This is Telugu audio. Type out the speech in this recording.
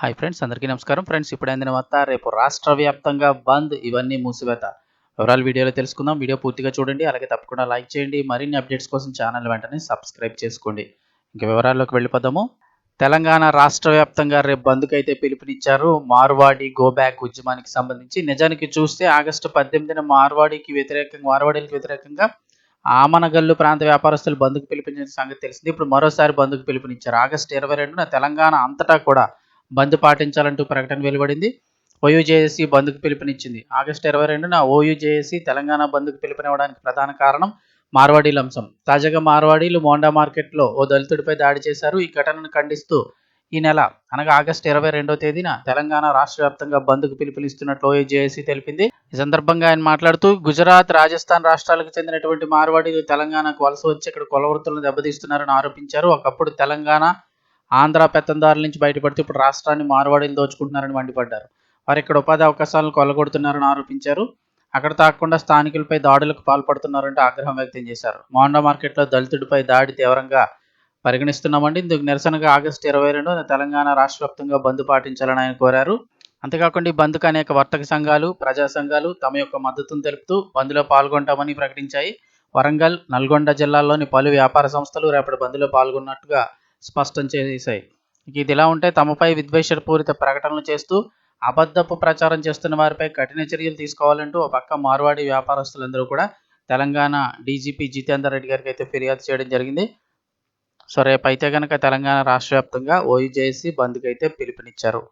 హాయ్ ఫ్రెండ్స్ అందరికీ నమస్కారం. ఫ్రెండ్స్ ఇప్పుడు అందిన వార్త రేపు రాష్ట్ర వ్యాప్తంగా బంద్ ఇవన్నీ మూసివేత. వివరాలు వీడియోలో తెలుసుకుందాం. వీడియో పూర్తిగా చూడండి అలాగే తప్పకుండా లైక్ చేయండి. మరిన్ని అప్డేట్స్ కోసం ఛానల్ వెంటనే సబ్స్క్రైబ్ చేసుకోండి. ఇంకా వివరాల్లోకి వెళ్ళిపోదాము. తెలంగాణ రాష్ట్ర వ్యాప్తంగా రేపు బంద్కు అయితే పిలుపునిచ్చారు. మార్వాడి గోబ్యాక్ ఉద్యమానికి సంబంధించి. నిజానికి చూస్తే ఆగస్టు పద్దెనిమిదిన మార్వాడికి వ్యతిరేకంగా మార్వాడీలకు వ్యతిరేకంగా ఆమనగల్లు ప్రాంత వ్యాపారస్తులు బంద్కు పిలిపించిన సంగతి తెలిసింది. ఇప్పుడు మరోసారి బంద్కు పిలుపునిచ్చారు. ఆగస్టు ఇరవై రెండున తెలంగాణ అంతటా కూడా బంద్ పాటించాలంటూ ప్రకటన వెలువడింది. ఓయూజేఏసీ బంద్కు పిలుపునిచ్చింది. ఆగస్టు ఇరవై రెండున ఓయూజేఏసీ తెలంగాణ బంద్కు పిలుపునివ్వడానికి ప్రధాన కారణం మార్వాడీల అంశం. తాజాగా మార్వాడీలు మోండా మార్కెట్లో ఓ దళితుడిపై దాడి చేశారు. ఈ ఘటనను ఖండిస్తూ ఈ నెల అనగా ఆగస్టు ఇరవై రెండవ తేదీన తెలంగాణ రాష్ట్ర వ్యాప్తంగా బంద్కు పిలుపునిస్తున్నట్లు ఓయూజేఏసీ తెలిపింది. ఈ సందర్భంగా ఆయన మాట్లాడుతూ గుజరాత్ రాజస్థాన్ రాష్ట్రాలకు చెందినటువంటి మార్వాడీలు తెలంగాణకు వలస వచ్చి ఇక్కడ కులవృత్తులను దెబ్బతీస్తున్నారని ఆరోపించారు. ఒకప్పుడు తెలంగాణ ఆంధ్ర పెత్తందారుల నుంచి బయటపడితే ఇప్పుడు రాష్ట్రాన్ని మార్వాడీలు దోచుకుంటున్నారని మండిపడ్డారు. వారు ఇక్కడ ఉపాధి అవకాశాలను కొలగొడుతున్నారని ఆరోపించారు. అక్కడ తాకుండా స్థానికులపై దాడులకు పాల్పడుతున్నారంటే ఆగ్రహం వ్యక్తం చేశారు. మోండా మార్కెట్లో దళితుడిపై దాడి తీవ్రంగా పరిగణిస్తున్నామండి. ఇందుకు నిరసనగా ఆగస్టు ఇరవై రెండు తెలంగాణ రాష్ట్ర వ్యాప్తంగా బంద్ పాటించాలని ఆయన కోరారు. అంతేకాకుండా ఈ బంద్కు అనేక వర్తక సంఘాలు ప్రజా సంఘాలు తమ యొక్క మద్దతును తెలుపుతూ బంద్లో పాల్గొంటామని ప్రకటించాయి. వరంగల్ నల్గొండ జిల్లాల్లోని పలు వ్యాపార సంస్థలు రేపటి బంద్లో పాల్గొన్నట్టుగా స్పష్టం చేశాయి ఇది ఇలా ఉంటే తమపై విద్వేషపూరిత ప్రకటనలు చేస్తూ అబద్ధపు ప్రచారం చేస్తున్న వారిపై కఠిన చర్యలు తీసుకోవాలంటూ ఒక పక్క మార్వాడి వ్యాపారస్తులందరూ కూడా తెలంగాణ డీజీపీ జితేందర్ రెడ్డి గారికి అయితే ఫిర్యాదు చేయడం జరిగింది. సో రేపు అయితే కనుక తెలంగాణ రాష్ట్ర వ్యాప్తంగా ఓయూజేసీ బంద్కి అయితే పిలుపునిచ్చారు.